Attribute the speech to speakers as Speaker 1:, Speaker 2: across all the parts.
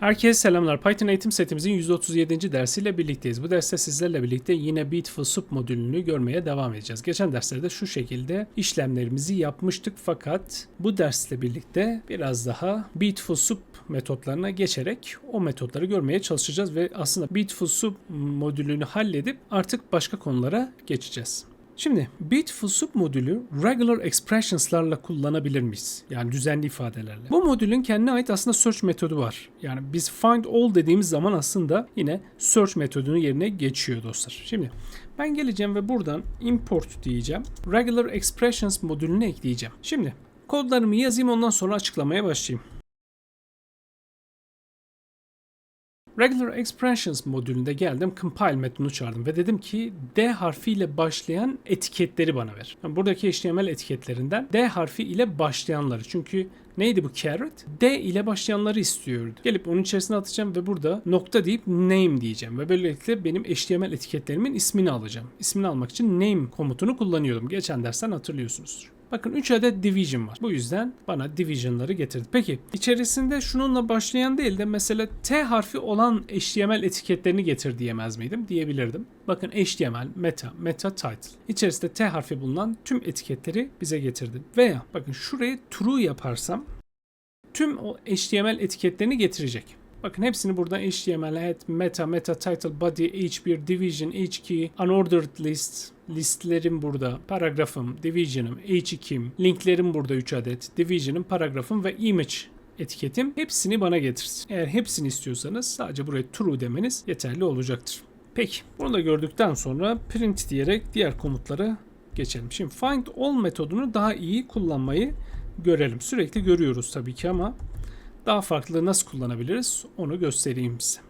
Speaker 1: Herkese selamlar. Python eğitim setimizin 137. dersiyle birlikteyiz. Bu derste sizlerle birlikte yine Beautiful Soup modülünü görmeye devam edeceğiz. Geçen derslerde şu şekilde işlemlerimizi yapmıştık fakat bu dersle birlikte biraz daha Beautiful Soup metotlarına geçerek o metotları görmeye çalışacağız ve aslında Beautiful Soup modülünü halledip artık başka konulara geçeceğiz. Şimdi Beautiful Soup modülü regular expressions'larla kullanabilir miyiz? Yani düzenli ifadelerle. Bu modülün kendine ait aslında search metodu var. Yani biz find all dediğimiz zaman aslında yine search metodunun yerine geçiyor dostlar. Şimdi ben geleceğim ve buradan import diyeceğim. Regular expressions modülünü ekleyeceğim. Şimdi kodlarımı yazayım ondan sonra açıklamaya başlayayım. Regular Expressions modülünde geldim, compile metnunu çağırdım ve dedim ki D harfiyle başlayan etiketleri bana ver. Yani buradaki HTML etiketlerinden D harfi ile başlayanları. Çünkü neydi bu caret? D ile başlayanları istiyordu. Gelip onun içerisine atacağım ve burada nokta deyip name diyeceğim ve böylelikle benim HTML etiketlerimin ismini alacağım. İsmini almak için name komutunu kullanıyordum. Geçen dersten hatırlıyorsunuzdur. Bakın 3 adet division var. Bu yüzden bana division'ları getirdi. Peki içerisinde şununla başlayan değil de mesela T harfi olan HTML etiketlerini getir diyemez miydim? Diyebilirdim. Bakın HTML, meta, meta title. İçerisinde T harfi bulunan tüm etiketleri bize getirdi. Veya bakın şurayı true yaparsam tüm o HTML etiketlerini getirecek. Bakın hepsini buradan HTML, head, meta, meta, title, body, h1, division, h2, unordered list, listlerim burada, paragrafım, division'ım, h2'm, linklerim burada 3 adet, division'ım, paragrafım ve image etiketim hepsini bana getirsin. Eğer hepsini istiyorsanız sadece buraya true demeniz yeterli olacaktır. Peki bunu da gördükten sonra print diyerek diğer komutlara geçelim. Şimdi find all metodunu daha iyi kullanmayı görelim. Sürekli görüyoruz tabii ki ama daha farklı nasıl kullanabiliriz onu göstereyim size.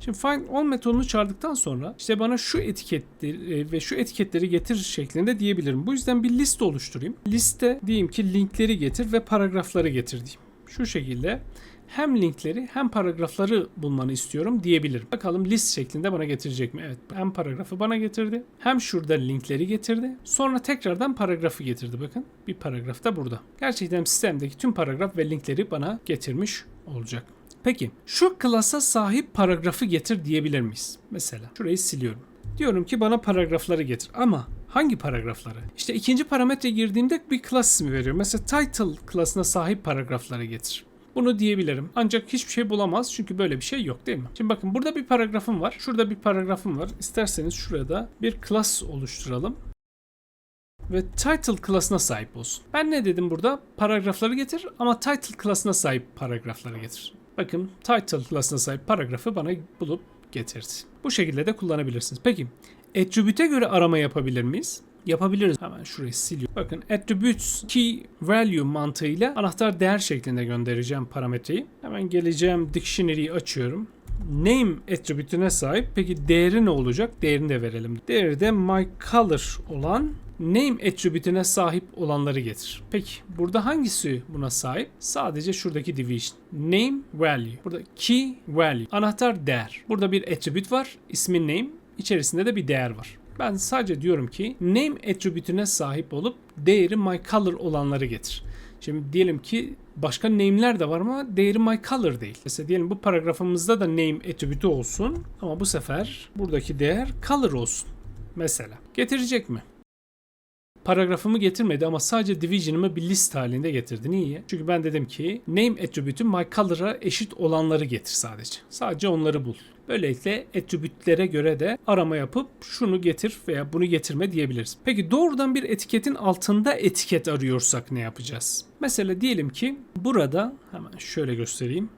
Speaker 1: Şimdi find all metodunu çağırdıktan sonra işte bana şu etiketleri ve şu etiketleri getir şeklinde diyebilirim. Bu yüzden bir liste oluşturayım. Liste diyeyim ki linkleri getir ve paragrafları getir diyeyim. Şu şekilde hem linkleri hem paragrafları bulmanı istiyorum diyebilirim. Bakalım list şeklinde bana getirecek mi? Evet hem paragrafı bana getirdi hem şurada linkleri getirdi. Sonra tekrardan paragrafı getirdi bakın. Bir paragraf da burada. Gerçekten sistemdeki tüm paragraf ve linkleri bana getirmiş olacak. Peki şu klasa sahip paragrafı getir diyebilir miyiz? Mesela şurayı siliyorum. Diyorum ki bana paragrafları getir ama hangi paragrafları? İşte ikinci parametre girdiğimde bir klas ismi veriyor. Mesela title klasına sahip paragrafları getir. Bunu diyebilirim. Ancak hiçbir şey bulamaz çünkü böyle bir şey yok değil mi? Şimdi bakın burada bir paragrafım var. Şurada bir paragrafım var. İsterseniz şurada bir class oluşturalım. Ve title klasına sahip olsun. Ben ne dedim burada? Paragrafları getir ama title klasına sahip paragrafları getir. Bakın title klasına sahip paragrafı bana bulup getirdi. Bu şekilde de kullanabilirsiniz. Peki attribute'e göre arama yapabilir miyiz? Yapabiliriz. Hemen şurayı siliyorum. Bakın attributes key value mantığıyla anahtar değer şeklinde göndereceğim parametreyi. Hemen geleceğim dictionary'yi açıyorum. Name attribute'üne sahip. Peki değeri ne olacak? Değerini de verelim. Değeri de my color olan name attribute'üne sahip olanları getir. Peki burada hangisi buna sahip? Sadece şuradaki division. Name value. Burada key value. Anahtar değer. Burada bir attribute var. İsmi name. İçerisinde de bir değer var. Ben sadece diyorum ki name attribute'üne sahip olup değeri my color olanları getir. Şimdi diyelim ki başka name'ler de var ama değeri my color değil. Mesela diyelim bu paragrafımızda da name attribute'ü olsun ama bu sefer buradaki değer color olsun. Mesela getirecek mi? Paragrafımı getirmedi ama sadece division'ımı bir list halinde getirdi. Niye? Çünkü ben dedim ki name attribute'ü my color'a eşit olanları getir sadece. Sadece onları bul. Böylelikle attribute'lere göre de arama yapıp şunu getir veya bunu getirme diyebiliriz. Peki doğrudan bir etiketin altında etiket arıyorsak ne yapacağız? Mesela diyelim ki burada hemen şöyle göstereyim.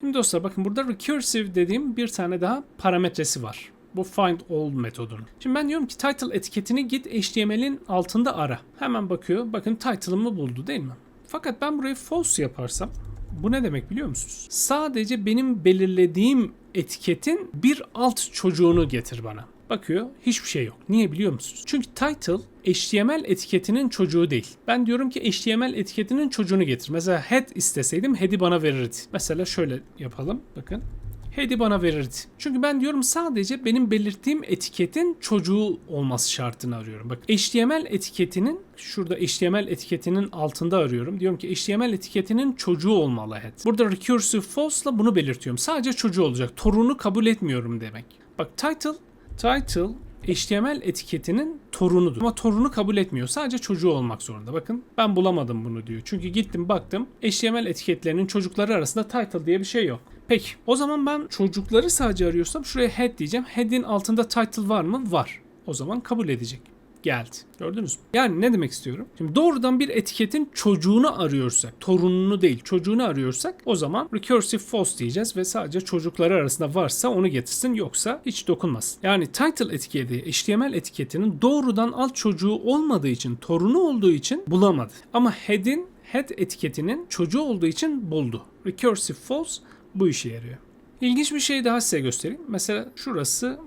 Speaker 1: Şimdi dostlar bakın burada recursive dediğim bir tane daha parametresi var. Bu find all metodunun. Şimdi ben diyorum ki title etiketini git HTML'in altında ara. Hemen bakıyor. Bakın title'ımı buldu değil mi? Fakat ben burayı false yaparsam bu ne demek biliyor musunuz? Sadece benim belirlediğim etiketin bir alt çocuğunu getir bana. Bakıyor hiçbir şey yok. Niye biliyor musunuz? Çünkü title HTML etiketinin çocuğu değil. Ben diyorum ki HTML etiketinin çocuğunu getir. Mesela head isteseydim head'i bana verirdi. Mesela şöyle yapalım. Bakın head'i bana verirdi. Çünkü ben diyorum sadece benim belirttiğim etiketin çocuğu olması şartını arıyorum. Bak HTML etiketinin şurada HTML etiketinin altında arıyorum. Diyorum ki HTML etiketinin çocuğu olmalı head. Burada recursive false'la bunu belirtiyorum. Sadece çocuğu olacak. Torunu kabul etmiyorum demek. Bak title title HTML etiketinin torunudur. Ama torunu kabul etmiyor. Sadece çocuğu olmak zorunda. Bakın ben bulamadım bunu diyor. Çünkü gittim baktım HTML etiketlerinin çocukları arasında title diye bir şey yok. Peki o zaman ben çocukları sadece arıyorsam şuraya head diyeceğim. Head'in altında title var mı? Var. O zaman kabul edecek geldi. Gördünüz mü? Yani ne demek istiyorum? Şimdi doğrudan bir etiketin çocuğunu arıyorsak, torununu değil, çocuğunu arıyorsak o zaman recursive false diyeceğiz ve sadece çocukları arasında varsa onu getirsin yoksa hiç dokunmaz. Yani title etiketi, HTML etiketinin doğrudan alt çocuğu olmadığı için, torunu olduğu için bulamadı. Ama head'in head etiketinin çocuğu olduğu için buldu. Recursive false bu işe yarıyor. İlginç bir şey daha size göstereyim. Mesela şurası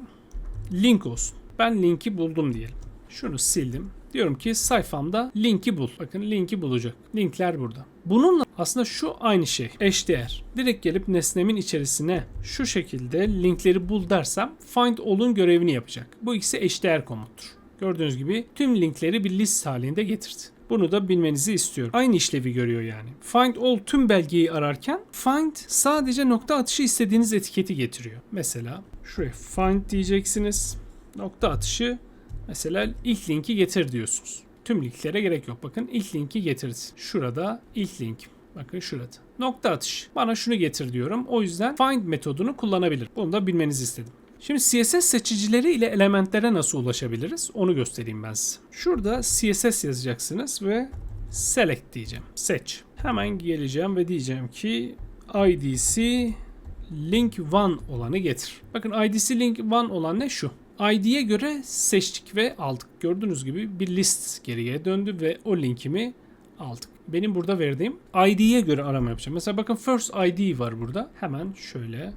Speaker 1: link olsun. Ben linki buldum diyelim. Şunu sildim. Diyorum ki sayfamda linki bul. Bakın linki bulacak. Linkler burada. Bununla aslında şu aynı şey. Eşdeğer. Direkt gelip nesnemin içerisine şu şekilde linkleri bul dersem find all'un görevini yapacak. Bu ikisi eşdeğer komuttur. Gördüğünüz gibi tüm linkleri bir list halinde getirdi. Bunu da bilmenizi istiyorum. Aynı işlevi görüyor yani. Find all tüm belgeyi ararken find sadece nokta atışı istediğiniz etiketi getiriyor. Mesela şuraya find diyeceksiniz. Nokta atışı Mesela ilk linki getir diyorsunuz. Tüm linklere gerek yok. Bakın ilk linki getirdi. Şurada ilk link. Bakın şurada. Nokta atış. Bana şunu getir diyorum. O yüzden find metodunu kullanabilir. Bunu da bilmenizi istedim. Şimdi CSS seçicileri ile elementlere nasıl ulaşabiliriz? Onu göstereyim ben size. Şurada CSS yazacaksınız ve select diyeceğim. Seç. Hemen geleceğim ve diyeceğim ki IDC link 1 olanı getir. Bakın IDC link 1 olan ne? Şu. ID'ye göre seçtik ve aldık. Gördüğünüz gibi bir list geriye döndü ve o linkimi aldık. Benim burada verdiğim ID'ye göre arama yapacağım. Mesela bakın first ID var burada. Hemen şöyle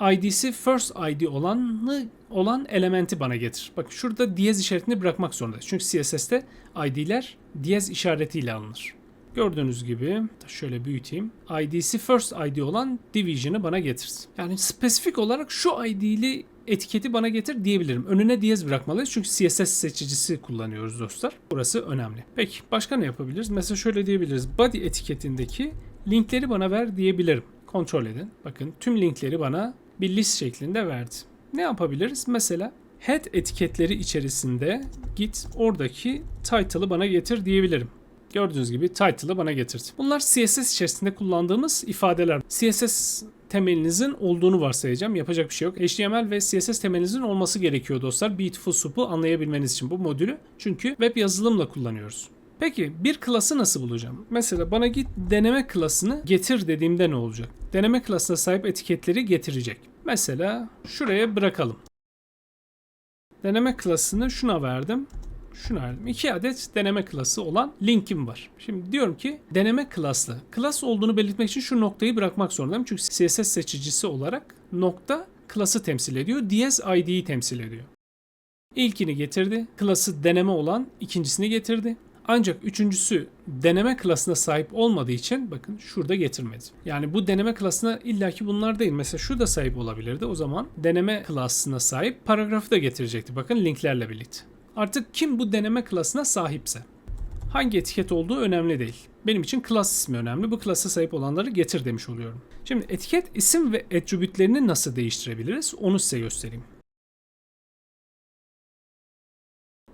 Speaker 1: ID'si first ID olanı olan elementi bana getir. Bakın şurada diyez işaretini bırakmak zorundayız. Çünkü CSS'te ID'ler diyez işaretiyle alınır. Gördüğünüz gibi şöyle büyüteyim. ID'si first ID olan division'ı bana getirsin. Yani spesifik olarak şu ID'li etiketi bana getir diyebilirim. Önüne diyez bırakmalıyız çünkü CSS seçicisi kullanıyoruz dostlar. Burası önemli. Peki başka ne yapabiliriz? Mesela şöyle diyebiliriz. Body etiketindeki linkleri bana ver diyebilirim. Kontrol edin. Bakın tüm linkleri bana bir list şeklinde verdi. Ne yapabiliriz? Mesela head etiketleri içerisinde git oradaki title'ı bana getir diyebilirim. Gördüğünüz gibi title'ı bana getirdi. Bunlar CSS içerisinde kullandığımız ifadeler. CSS temelinizin olduğunu varsayacağım. Yapacak bir şey yok. HTML ve CSS temelinizin olması gerekiyor dostlar. Beautiful Soup'u anlayabilmeniz için bu modülü. Çünkü web yazılımla kullanıyoruz. Peki bir klası nasıl bulacağım? Mesela bana git deneme klasını getir dediğimde ne olacak? Deneme klasına sahip etiketleri getirecek. Mesela şuraya bırakalım. Deneme klasını şuna verdim şunu verdim. 2 adet deneme klası olan linkim var. Şimdi diyorum ki deneme klaslı. Klas olduğunu belirtmek için şu noktayı bırakmak zorundayım. Çünkü CSS seçicisi olarak nokta klası temsil ediyor. Diyez ID'yi temsil ediyor. İlkini getirdi. Klası deneme olan ikincisini getirdi. Ancak üçüncüsü deneme klasına sahip olmadığı için bakın şurada getirmedi. Yani bu deneme klasına illaki bunlar değil. Mesela şu da sahip olabilirdi. O zaman deneme klasına sahip paragrafı da getirecekti. Bakın linklerle birlikte. Artık kim bu deneme klasına sahipse. Hangi etiket olduğu önemli değil. Benim için klas ismi önemli. Bu klasa sahip olanları getir demiş oluyorum. Şimdi etiket isim ve attribütlerini nasıl değiştirebiliriz onu size göstereyim.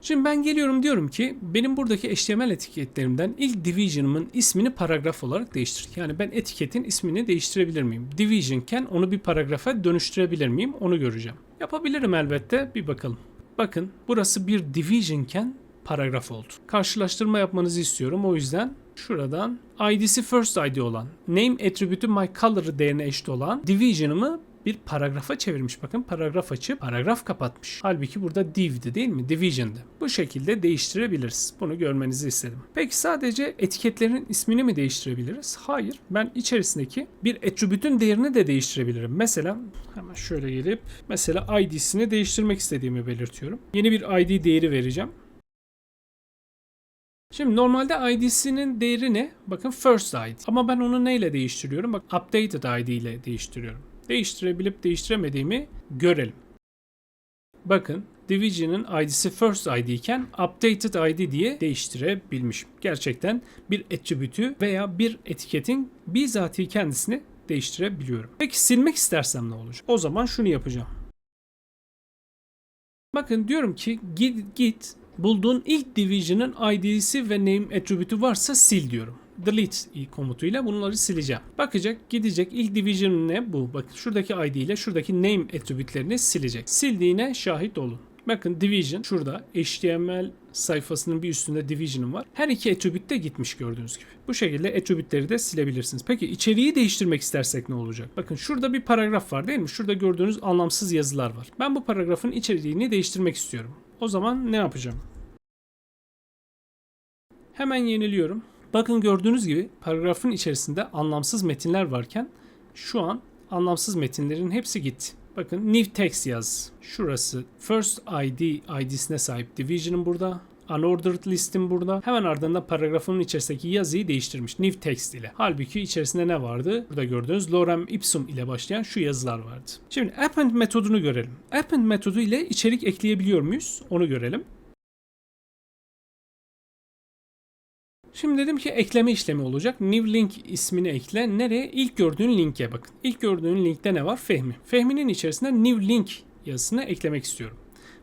Speaker 1: Şimdi ben geliyorum diyorum ki benim buradaki HTML etiketlerimden ilk division'ımın ismini paragraf olarak değiştir. Yani ben etiketin ismini değiştirebilir miyim? Division'ken onu bir paragrafa dönüştürebilir miyim? Onu göreceğim. Yapabilirim elbette. Bir bakalım. Bakın burası bir division'ken paragraf oldu. Karşılaştırma yapmanızı istiyorum. O yüzden şuradan ID'si first ID olan, name attribute'ü my color değerine eşit olan division'ımı bir paragrafa çevirmiş. Bakın paragraf açıp paragraf kapatmış. Halbuki burada div'di değil mi? Division'dı. Bu şekilde değiştirebiliriz. Bunu görmenizi istedim. Peki sadece etiketlerin ismini mi değiştirebiliriz? Hayır. Ben içerisindeki bir attribute'ün değerini de değiştirebilirim. Mesela hemen şöyle gelip mesela ID'sini değiştirmek istediğimi belirtiyorum. Yeni bir ID değeri vereceğim. Şimdi normalde ID'sinin değeri ne? Bakın first ID. Ama ben onu neyle değiştiriyorum? Bak updated ID ile değiştiriyorum. Değiştirebilip değiştiremediğimi görelim. Bakın Division'ın ID'si first ID iken updated ID diye değiştirebilmişim. Gerçekten bir attribute'ü veya bir etiketin bizatihi kendisini değiştirebiliyorum. Peki silmek istersem ne olacak? O zaman şunu yapacağım. Bakın diyorum ki git, git bulduğun ilk division'ın ID'si ve name attribute'ü varsa sil diyorum. Delete komutuyla bunları sileceğim. Bakacak gidecek ilk division ne bu? Bakın şuradaki ID ile şuradaki name attribute'lerini silecek. Sildiğine şahit olun. Bakın division şurada HTML sayfasının bir üstünde division'ım var. Her iki attribute de gitmiş gördüğünüz gibi. Bu şekilde attribute'leri de silebilirsiniz. Peki içeriği değiştirmek istersek ne olacak? Bakın şurada bir paragraf var değil mi? Şurada gördüğünüz anlamsız yazılar var. Ben bu paragrafın içeriğini değiştirmek istiyorum. O zaman ne yapacağım? Hemen yeniliyorum. Bakın gördüğünüz gibi paragrafın içerisinde anlamsız metinler varken şu an anlamsız metinlerin hepsi gitti. Bakın new text yaz. Şurası first ID ID'sine sahip division'ım burada. Unordered listim burada. Hemen ardından paragrafın içerisindeki yazıyı değiştirmiş. New text ile. Halbuki içerisinde ne vardı? Burada gördüğünüz lorem ipsum ile başlayan şu yazılar vardı. Şimdi append metodunu görelim. Append metodu ile içerik ekleyebiliyor muyuz? Onu görelim. Şimdi dedim ki ekleme işlemi olacak. New link ismini ekle. Nereye? İlk gördüğün linke bakın. İlk gördüğün linkte ne var? Fehmi. Fehmi'nin içerisinde new link yazısını eklemek istiyorum.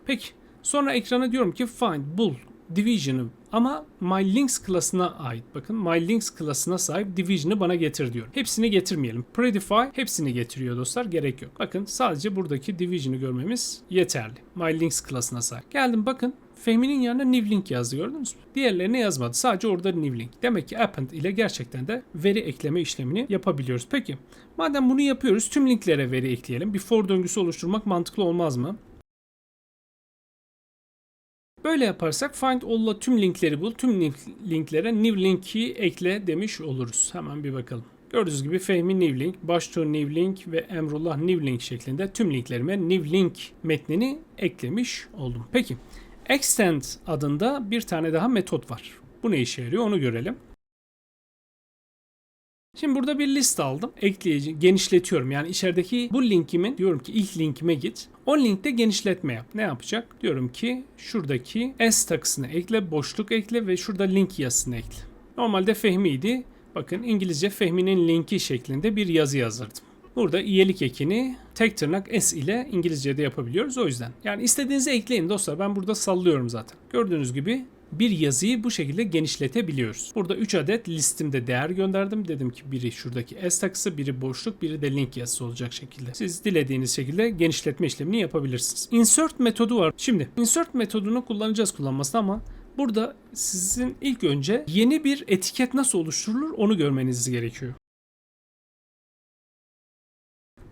Speaker 1: Peki. Sonra ekrana diyorum ki find, bul, division'ı ama my links klasına ait. Bakın my links klasına sahip division'ı bana getir diyor. Hepsini getirmeyelim. Predify hepsini getiriyor dostlar. Gerek yok. Bakın sadece buradaki division'ı görmemiz yeterli. My links klasına sahip. Geldim bakın Fehmi'nin yanına new link yazdı gördünüz mü? Diğerlerine yazmadı. Sadece orada new link. Demek ki append ile gerçekten de veri ekleme işlemini yapabiliyoruz. Peki madem bunu yapıyoruz tüm linklere veri ekleyelim. Bir for döngüsü oluşturmak mantıklı olmaz mı? Böyle yaparsak find all'la tüm linkleri bul. Tüm link, linklere new link'i ekle demiş oluruz. Hemen bir bakalım. Gördüğünüz gibi Fehmi new link, Baştuğ new link ve Emrullah new link şeklinde tüm linklerime new link metnini eklemiş oldum. Peki extend adında bir tane daha metot var. Bu ne işe yarıyor onu görelim. Şimdi burada bir list aldım. Ekleyici, genişletiyorum. Yani içerideki bu linkimin diyorum ki ilk linkime git. O linkte genişletme yap. Ne yapacak? Diyorum ki şuradaki s takısını ekle, boşluk ekle ve şurada link yazısını ekle. Normalde Fehmi'ydi. Bakın İngilizce Fehmi'nin linki şeklinde bir yazı yazırdım. Burada iyilik ekini tek tırnak S ile İngilizce'de yapabiliyoruz o yüzden. Yani istediğinizi ekleyin dostlar. Ben burada sallıyorum zaten. Gördüğünüz gibi bir yazıyı bu şekilde genişletebiliyoruz. Burada 3 adet listimde değer gönderdim. Dedim ki biri şuradaki S takısı, biri boşluk, biri de link yazısı olacak şekilde. Siz dilediğiniz şekilde genişletme işlemini yapabilirsiniz. Insert metodu var. Şimdi insert metodunu kullanacağız kullanmasını ama burada sizin ilk önce yeni bir etiket nasıl oluşturulur onu görmeniz gerekiyor.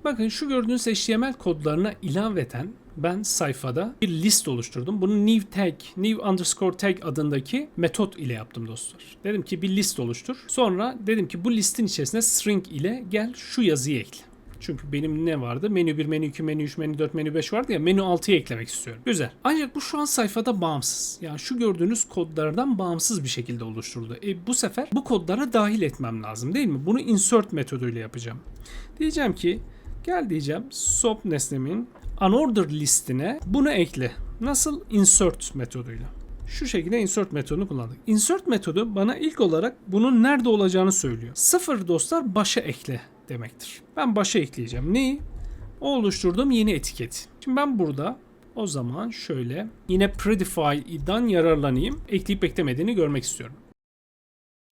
Speaker 1: Bakın şu gördüğünüz HTML kodlarına ilaveten ben sayfada bir list oluşturdum. Bunu new tag, new underscore tag adındaki metot ile yaptım dostlar. Dedim ki bir list oluştur. Sonra dedim ki bu listin içerisine string ile gel şu yazıyı ekle. Çünkü benim ne vardı? Menü 1, menü 2, menü 3, menü 4, menü 5 vardı ya menü 6'yı eklemek istiyorum. Güzel. Ancak bu şu an sayfada bağımsız. Yani şu gördüğünüz kodlardan bağımsız bir şekilde oluşturuldu. E, bu sefer bu kodlara dahil etmem lazım değil mi? Bunu insert metoduyla yapacağım. Diyeceğim ki Gel diyeceğim sop nesnemin unordered listine bunu ekle. Nasıl? Insert metoduyla. Şu şekilde insert metodunu kullandık. Insert metodu bana ilk olarak bunun nerede olacağını söylüyor. Sıfır dostlar başa ekle demektir. Ben başa ekleyeceğim. Neyi? O oluşturduğum yeni etiket. Şimdi ben burada o zaman şöyle yine Predify'dan yararlanayım. Ekleyip eklemediğini görmek istiyorum.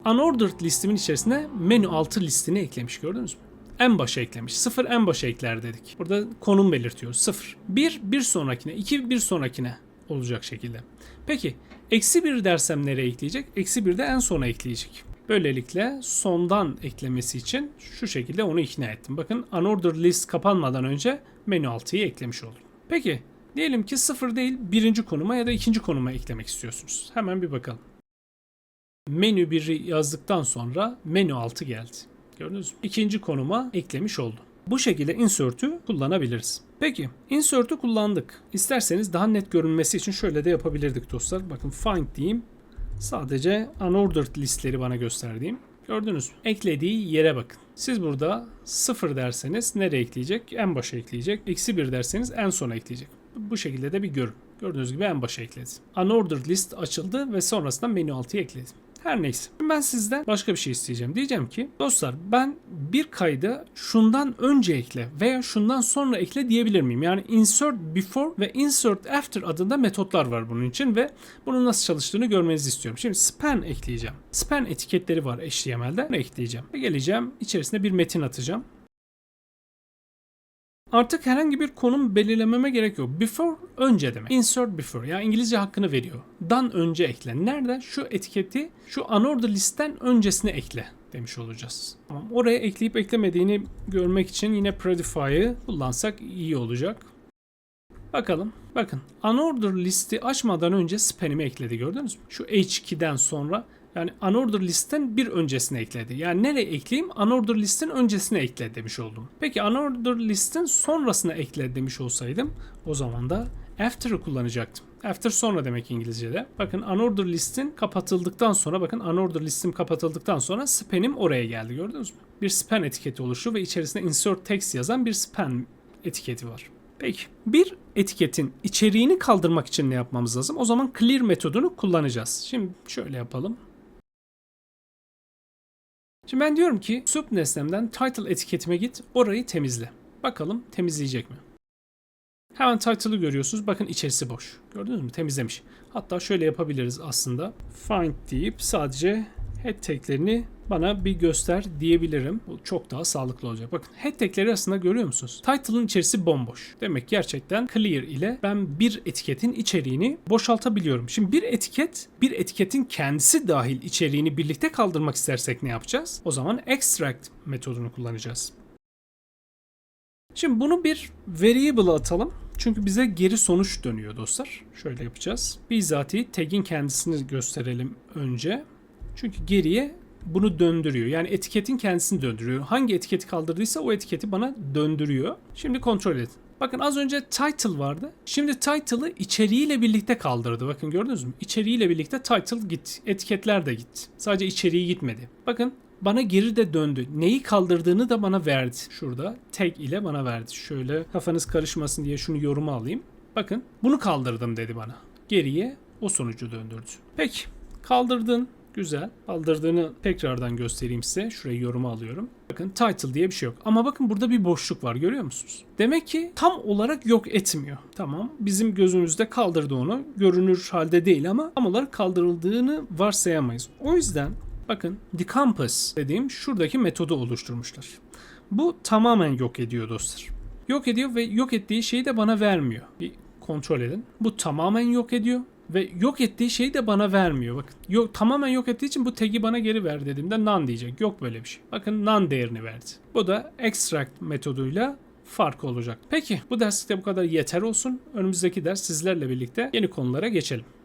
Speaker 1: Unordered listimin içerisine menü altı listini eklemiş gördünüz mü? En başa eklemiş. Sıfır en başa ekler dedik. Burada konum belirtiyoruz. Sıfır. Bir, bir sonrakine. iki bir sonrakine olacak şekilde. Peki eksi bir dersem nereye ekleyecek? Eksi bir de en sona ekleyecek. Böylelikle sondan eklemesi için şu şekilde onu ikna ettim. Bakın unordered list kapanmadan önce menü 6'yı eklemiş oldum. Peki diyelim ki sıfır değil birinci konuma ya da ikinci konuma eklemek istiyorsunuz. Hemen bir bakalım. Menü 1'i yazdıktan sonra menü 6 geldi. Gördünüz mü? İkinci konuma eklemiş oldum. Bu şekilde insert'ü kullanabiliriz. Peki insert'ü kullandık. İsterseniz daha net görünmesi için şöyle de yapabilirdik dostlar. Bakın find diyeyim. Sadece unordered listleri bana gösterdiğim. Gördünüz mü? Eklediği yere bakın. Siz burada 0 derseniz nereye ekleyecek? En başa ekleyecek. Eksi 1 derseniz en sona ekleyecek. Bu şekilde de bir görün. Gördüğünüz gibi en başa ekledi. Unordered list açıldı ve sonrasında menü altıya ekledi. Her neyse. Ben sizden başka bir şey isteyeceğim. Diyeceğim ki dostlar ben bir kayda şundan önce ekle veya şundan sonra ekle diyebilir miyim? Yani insert before ve insert after adında metotlar var bunun için ve bunun nasıl çalıştığını görmenizi istiyorum. Şimdi span ekleyeceğim. Span etiketleri var HTML'de. Bunu ekleyeceğim. Geleceğim içerisine bir metin atacağım. Artık herhangi bir konum belirlememe gerek yok. Before önce demek. Insert before. Yani İngilizce hakkını veriyor. Dan önce ekle. Nerede? Şu etiketi şu unordered listten öncesine ekle demiş olacağız. Tamam. Oraya ekleyip eklemediğini görmek için yine Predify'ı kullansak iyi olacak. Bakalım. Bakın unordered listi açmadan önce span'imi ekledi gördünüz mü? Şu H2'den sonra yani unordered listten bir öncesine ekledi. Yani nereye ekleyeyim? Unordered listin öncesine ekle demiş oldum. Peki unordered listin sonrasına ekle demiş olsaydım o zaman da after'ı kullanacaktım. After sonra demek İngilizce'de. Bakın unordered listin kapatıldıktan sonra bakın unordered listim kapatıldıktan sonra span'im oraya geldi gördünüz mü? Bir span etiketi oluşu ve içerisinde insert text yazan bir span etiketi var. Peki bir etiketin içeriğini kaldırmak için ne yapmamız lazım? O zaman clear metodunu kullanacağız. Şimdi şöyle yapalım. Şimdi ben diyorum ki sub nesnemden title etiketime git orayı temizle. Bakalım temizleyecek mi? Hemen title'ı görüyorsunuz. Bakın içerisi boş. Gördünüz mü? Temizlemiş. Hatta şöyle yapabiliriz aslında. Find deyip sadece head taglerini bana bir göster diyebilirim. Bu çok daha sağlıklı olacak. Bakın head aslında görüyor musunuz? Title'ın içerisi bomboş. Demek gerçekten clear ile ben bir etiketin içeriğini boşaltabiliyorum. Şimdi bir etiket, bir etiketin kendisi dahil içeriğini birlikte kaldırmak istersek ne yapacağız? O zaman extract metodunu kullanacağız. Şimdi bunu bir variable atalım. Çünkü bize geri sonuç dönüyor dostlar. Şöyle yapacağız. Bizatihi tag'in kendisini gösterelim önce. Çünkü geriye bunu döndürüyor. Yani etiketin kendisini döndürüyor. Hangi etiketi kaldırdıysa o etiketi bana döndürüyor. Şimdi kontrol edin. Bakın az önce title vardı. Şimdi title'ı içeriğiyle birlikte kaldırdı. Bakın gördünüz mü? İçeriğiyle birlikte title git. Etiketler de gitti. Sadece içeriği gitmedi. Bakın bana geri de döndü. Neyi kaldırdığını da bana verdi. Şurada tag ile bana verdi. Şöyle kafanız karışmasın diye şunu yoruma alayım. Bakın bunu kaldırdım dedi bana. Geriye o sonucu döndürdü. Peki kaldırdın. Güzel. Kaldırdığını tekrardan göstereyim size. Şurayı yoruma alıyorum. Bakın title diye bir şey yok. Ama bakın burada bir boşluk var görüyor musunuz? Demek ki tam olarak yok etmiyor. Tamam bizim gözümüzde kaldırdı onu. Görünür halde değil ama tam olarak kaldırıldığını varsayamayız. O yüzden bakın decompose dediğim şuradaki metodu oluşturmuşlar. Bu tamamen yok ediyor dostlar. Yok ediyor ve yok ettiği şeyi de bana vermiyor. Bir kontrol edin. Bu tamamen yok ediyor ve yok ettiği şeyi de bana vermiyor. Bakın yok tamamen yok ettiği için bu tag'i bana geri ver dediğimde none diyecek. Yok böyle bir şey. Bakın none değerini verdi. Bu da extract metoduyla fark olacak. Peki bu derslikte bu kadar yeter olsun. Önümüzdeki ders sizlerle birlikte yeni konulara geçelim.